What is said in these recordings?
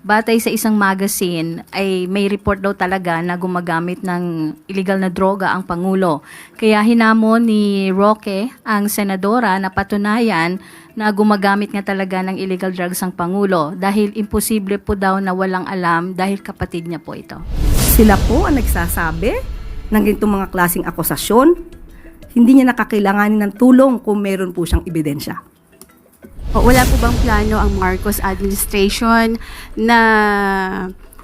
batay sa isang magazine ay may report daw talaga na gumagamit ng illegal na droga ang Pangulo. Kaya hinamon ni Roque ang senadora na patunayan na gumagamit nga talaga ng illegal drugs ang Pangulo dahil imposible po daw na walang alam dahil kapatid niya po ito. Sila po ang nagsasabi ng ganitong mga klaseng akusasyon. Hindi niya nakakailanganin ng tulong kung meron po siyang ebidensya. O, Wala po bang plano ang Marcos administration na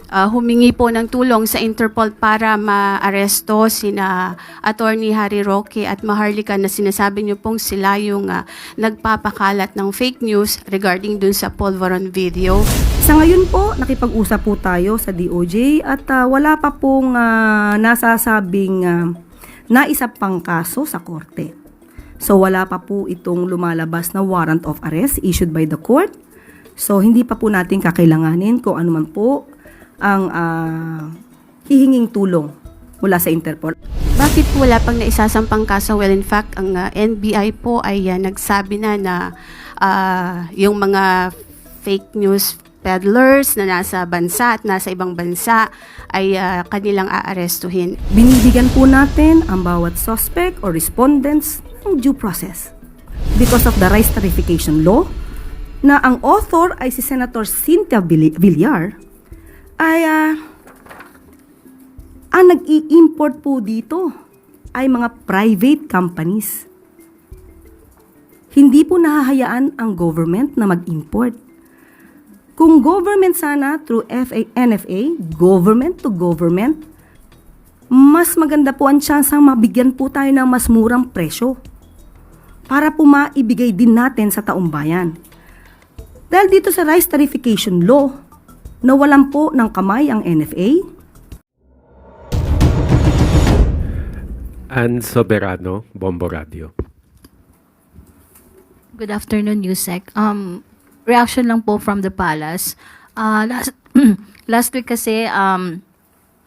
ah, humingi po ng tulong sa Interpol para maaresto sina Attorney Harry Roque at Maharlika na sinasabi niyo pong sila yung ah, nagpapakalat ng fake news regarding dun sa Polvoron video? Sa ngayon po, nakipag-usap po tayo sa DOJ at ah, wala pa pong ah, nasasabing uh, naisa pang kaso sa korte. So wala pa po itong lumalabas na warrant of arrest issued by the court. So hindi pa po natin kakailanganin kung ano man po ang ah, hihinging tulong mula sa Interpol. Bakit po wala pang naisasampang kaso? Well, in fact, ang ah, NBI po ay ah, nagsabi na na ah, yung mga fake news peddlers na nasa bansa at nasa ibang bansa ay ah, kanilang aarestuhin. Binibigyan po natin ang bawat suspect or respondents ng due process. Because of the rice tarification law, na ang author ay si Senator Cynthia Vill- Villar, ay ah, ang nag-i-import po dito ay mga private companies. Hindi po nahahayaan ang government na mag-import. Kung government sana through FA, NFA, government to government, mas maganda po ang tsansang mabigyan po tayo ng mas murang presyo para po maibigay din natin sa taong bayan. Dahil dito sa rice tarification law, nawalan po ng kamay ang NFA, Ann Soberano, Bombo Radio. Good afternoon, Yusek. Um, reaction lang po from the palace. Uh, last, last week kasi, um,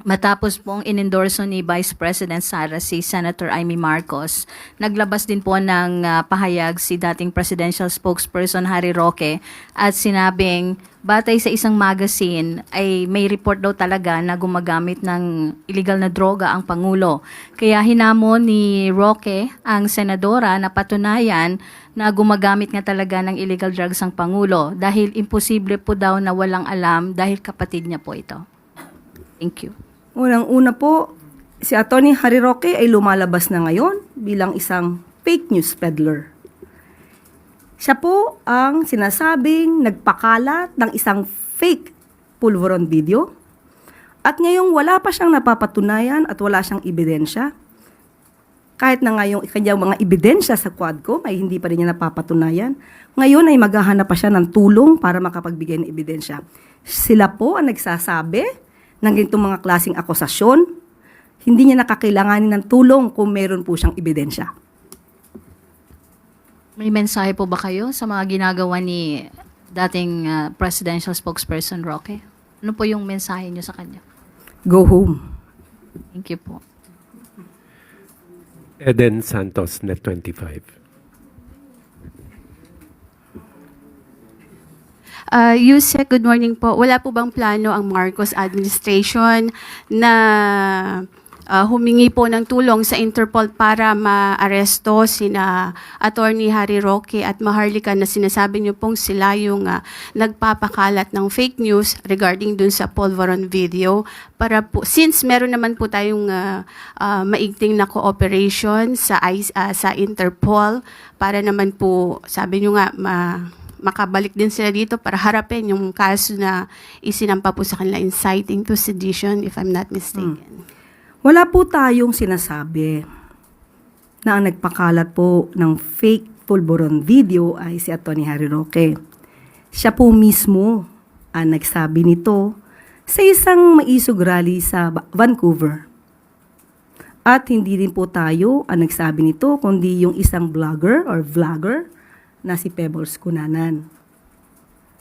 matapos pong inendorso ni Vice President Sara si Senator Amy Marcos, naglabas din po ng uh, pahayag si dating presidential spokesperson Harry Roque at sinabing batay sa isang magazine ay may report daw talaga na gumagamit ng illegal na droga ang Pangulo. Kaya hinamon ni Roque ang senadora na patunayan na gumagamit nga talaga ng illegal drugs ang Pangulo dahil imposible po daw na walang alam dahil kapatid niya po ito. Thank you. Unang-una po, si Atty. Harry Roque ay lumalabas na ngayon bilang isang fake news peddler. Siya po ang sinasabing nagpakalat ng isang fake pulveron video at ngayong wala pa siyang napapatunayan at wala siyang ebidensya. Kahit na ngayong kanyang mga ebidensya sa Quadcom ay hindi pa rin niya napapatunayan, ngayon ay maghahanap pa siya ng tulong para makapagbigay ng ebidensya. Sila po ang nagsasabi ng ganitong mga klaseng akusasyon, hindi niya nakakailanganin ng tulong kung meron po siyang ebidensya. May mensahe po ba kayo sa mga ginagawa ni dating uh, presidential spokesperson Roque? Ano po yung mensahe niyo sa kanya? Go home. Thank you po. Eden Santos, Net 25. Uh, Yusek, good morning po. Wala po bang plano ang Marcos administration na uh, humingi po ng tulong sa Interpol para maaresto sina Attorney Harry Roque at Maharlika na sinasabi niyo pong sila yung uh, nagpapakalat ng fake news regarding dun sa Polvoron video para po since meron naman po tayong uh, uh, maigting na cooperation sa uh, sa Interpol para naman po sabi niyo nga ma makabalik din sila dito para harapin yung kaso na isinampa po sa kanila inciting to sedition if I'm not mistaken. Wala po tayong sinasabi na ang nagpakalat po ng fake pulburon video ay si Atty. Harry Roque. Siya po mismo ang nagsabi nito sa isang maisog rally sa Vancouver. At hindi din po tayo ang nagsabi nito, kundi yung isang vlogger or vlogger na si Pebbles Kunanan.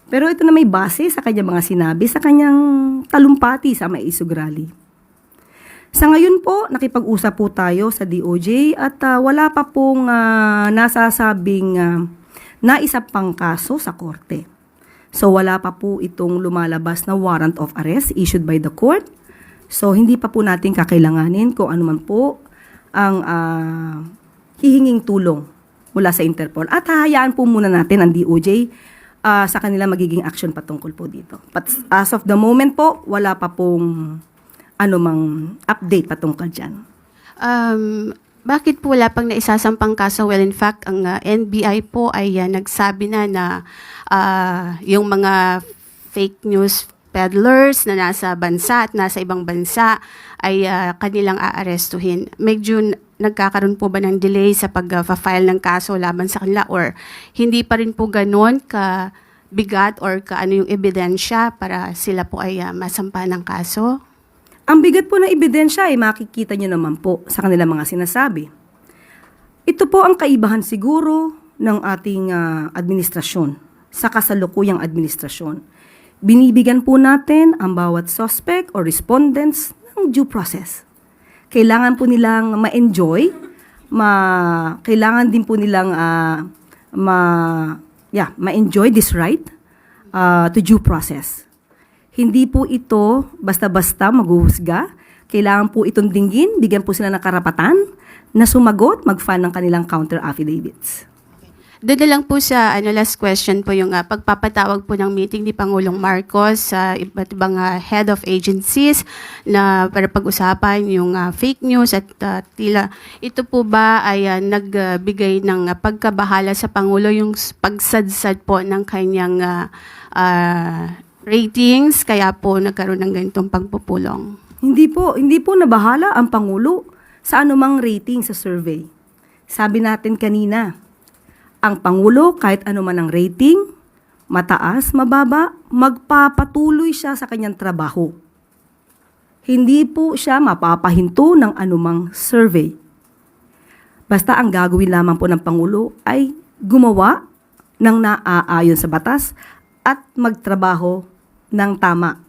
Pero ito na may base sa kanyang mga sinabi sa kanyang talumpati sa maisog rally. Sa ngayon po, nakipag-usap po tayo sa DOJ at ah, wala pa pong ah, nasasabing uh, naisa pang kaso sa korte. So wala pa po itong lumalabas na warrant of arrest issued by the court. So hindi pa po natin kakailanganin kung ano po ang ah, hihinging tulong mula sa Interpol. At hahayaan po muna natin ang DOJ ah, sa kanila magiging action patungkol po dito. But as of the moment po, wala pa pong anumang update patungkol dyan. Um, bakit po wala pang naisasampang kaso? Well, in fact, ang uh, NBI po ay uh, nagsabi na na uh, yung mga fake news peddlers na nasa bansa at nasa ibang bansa ay uh, kanilang aarestuhin. Medyo nagkakaroon po ba ng delay sa pag-file ng kaso laban sa kanila or hindi pa rin po ganon ka bigat or ka ano yung ebidensya para sila po ay uh, masampa ng kaso? Ang bigat po ng ebidensya ay makikita nyo naman po sa kanilang mga sinasabi. Ito po ang kaibahan siguro ng ating ah, administrasyon sa kasalukuyang administrasyon. Binibigyan po natin ang bawat suspect or respondents ng due process. Kailangan po nilang ma-enjoy, ma kailangan din po nilang ah, ma yeah, ma-enjoy this right ah, to due process. Hindi po ito basta-basta maghuhusga. Kailangan po itong dinggin, bigyan po sila ng karapatan na sumagot, mag-file ng kanilang counter affidavits. Doon lang po sa ano, last question po yung ah, pagpapatawag po ng meeting ni Pangulong Marcos sa iba't ibang ah, head of agencies na para pag-usapan yung ah, fake news at ah, tila ito po ba ay ah, nagbigay ng ah, pagkabahala sa Pangulo yung pagsadsad po ng kanyang ah, ah, ratings kaya po nagkaroon ng ganitong pagpupulong. Hindi po, hindi po nabahala ang Pangulo sa anumang rating sa survey. Sabi natin kanina, ang Pangulo kahit ano man ang rating, mataas, mababa, magpapatuloy siya sa kanyang trabaho. Hindi po siya mapapahinto ng anumang survey. Basta ang gagawin lamang po ng Pangulo ay gumawa ng naaayon sa batas at magtrabaho ng tama.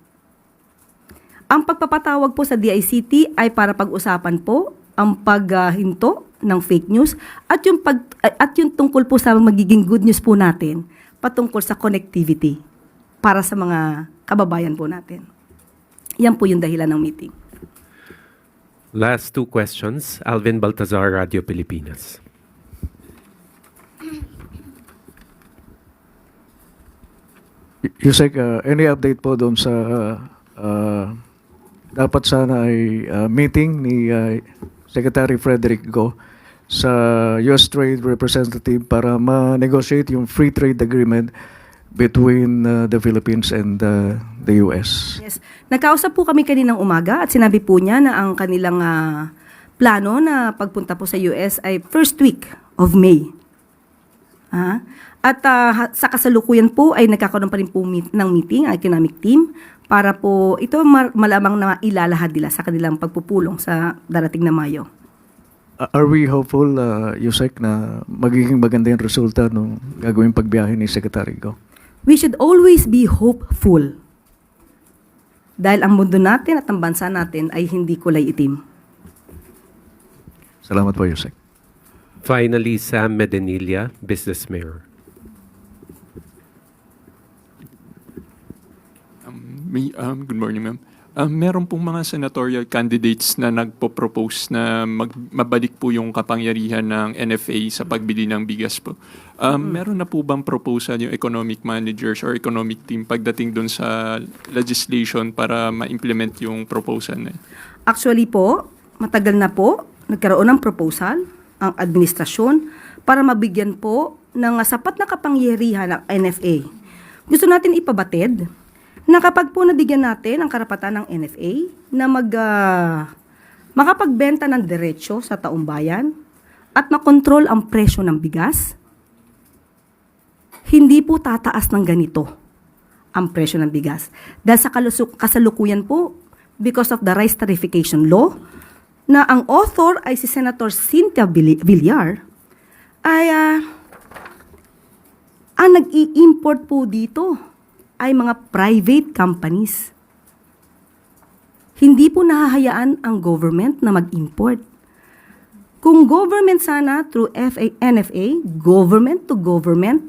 Ang pagpapatawag po sa DICT ay para pag-usapan po ang paghinto ng fake news at yung pag at yung tungkol po sa magiging good news po natin patungkol sa connectivity para sa mga kababayan po natin. Yan po yung dahilan ng meeting. Last two questions. Alvin Baltazar, Radio Pilipinas. Yusek, uh, any update po doon sa uh, dapat sana ay uh, meeting ni uh, Secretary Frederick Go sa US Trade Representative para ma-negotiate yung free trade agreement between uh, the Philippines and uh, the US. Yes. Nagkausap po kami kaninang umaga at sinabi po niya na ang kanilang ah, plano na pagpunta po sa US ay first week of May. Ah, At ah, ha- sa kasalukuyan po ay nagkakaroon pa rin po meet, ng meeting ang economic team para po ito mar- malamang na ilalahad nila sa kanilang pagpupulong sa darating na Mayo. Uh, are we hopeful, uh, Yusek, na magiging maganda yung resulta ng gagawing pagbiyahe ni Secretary Go? We should always be hopeful. Dahil ang mundo natin at ang bansa natin ay hindi kulay itim. Salamat po, Yusek. Finally, Sam Medinilla, Business Mirror. Um, may, um, good morning, ma'am. Um, meron pong mga senatorial candidates na nagpo-propose na mag, mabalik po yung kapangyarihan ng NFA sa pagbili ng bigas po. Um, Meron na po bang proposal yung economic managers or economic team pagdating doon sa legislation para ma-implement yung proposal na yun? Actually po, matagal na po, nagkaroon ng proposal ang administrasyon para mabigyan po ng sapat na kapangyarihan ng NFA. Gusto natin ipabatid na kapag po nabigyan natin ang karapatan ng NFA na mag, ah, makapagbenta ng diretsyo sa taong bayan at makontrol ang presyo ng bigas, hindi po tataas ng ganito ang presyo ng bigas. Dahil sa kalusuk- kasalukuyan po, because of the rice tarification law, na ang author ay si Senator Cynthia Villar, ay ah, ang nag-i-import po dito ay mga private companies. Hindi po nahahayaan ang government na mag-import. Kung government sana through FA, NFA, government to government,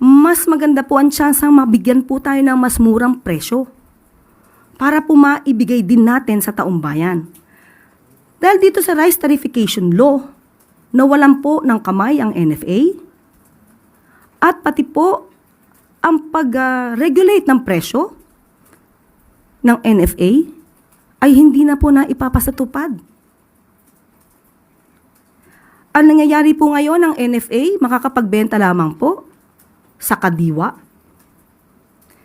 mas maganda po ang tsansang mabigyan po tayo ng mas murang presyo para po maibigay din natin sa taong bayan. Dahil dito sa rice tarification law, nawalan po ng kamay ang NFA at pati po ang pag-regulate ng presyo ng NFA ay hindi na po na ipapasatupad. Ang nangyayari po ngayon ng NFA, makakapagbenta lamang po sa Kadiwa,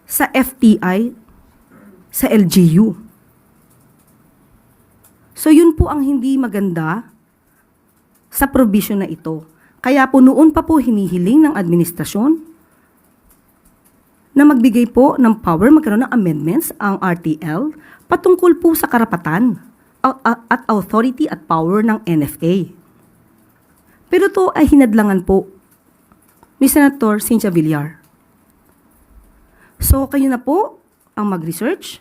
sa FTI, sa LGU. So yun po ang hindi maganda sa provision na ito. Kaya po noon pa po hinihiling ng administrasyon na magbigay po ng power, magkaroon ng amendments ang RTL patungkol po sa karapatan at authority at power ng NFA. Pero to ay hinadlangan po ni Senator Cynthia Villar. So kayo na po ang mag-research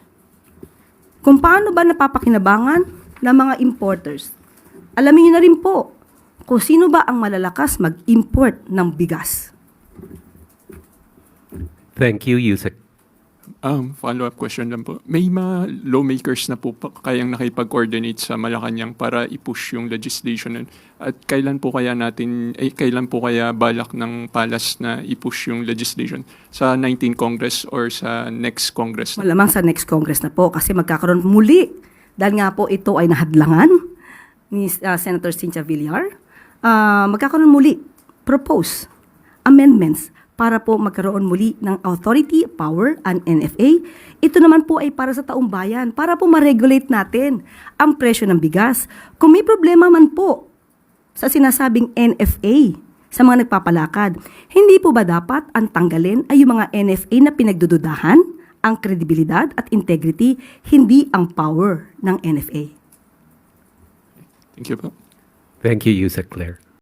kung paano ba napapakinabangan ng mga importers. Alamin niyo na rin po kung sino ba ang malalakas mag-import ng bigas. Thank you, Yusek. Um, follow-up question lang po. May mga lawmakers na po pa- kayang nakipag-coordinate sa Malacanang para i-push yung legislation nun. At kailan po kaya natin, eh, kailan po kaya balak ng palas na i-push yung legislation? Sa 19 Congress or sa next Congress? na? Malamang sa next Congress na po kasi magkakaroon muli. Dahil nga po ito ay nahadlangan ni uh, Senator Cynthia Villar. Ah, magkakaroon muli, propose amendments para po magkaroon muli ng authority, power, and NFA. Ito naman po ay para sa taong bayan, para po ma-regulate natin ang presyo ng bigas. Kung may problema man po sa sinasabing NFA sa mga nagpapalakad, hindi po ba dapat ang tanggalin ay yung mga NFA na pinagdududahan, ang kredibilidad at integrity, hindi ang power ng NFA? Thank you po. Thank you, Yusek Claire.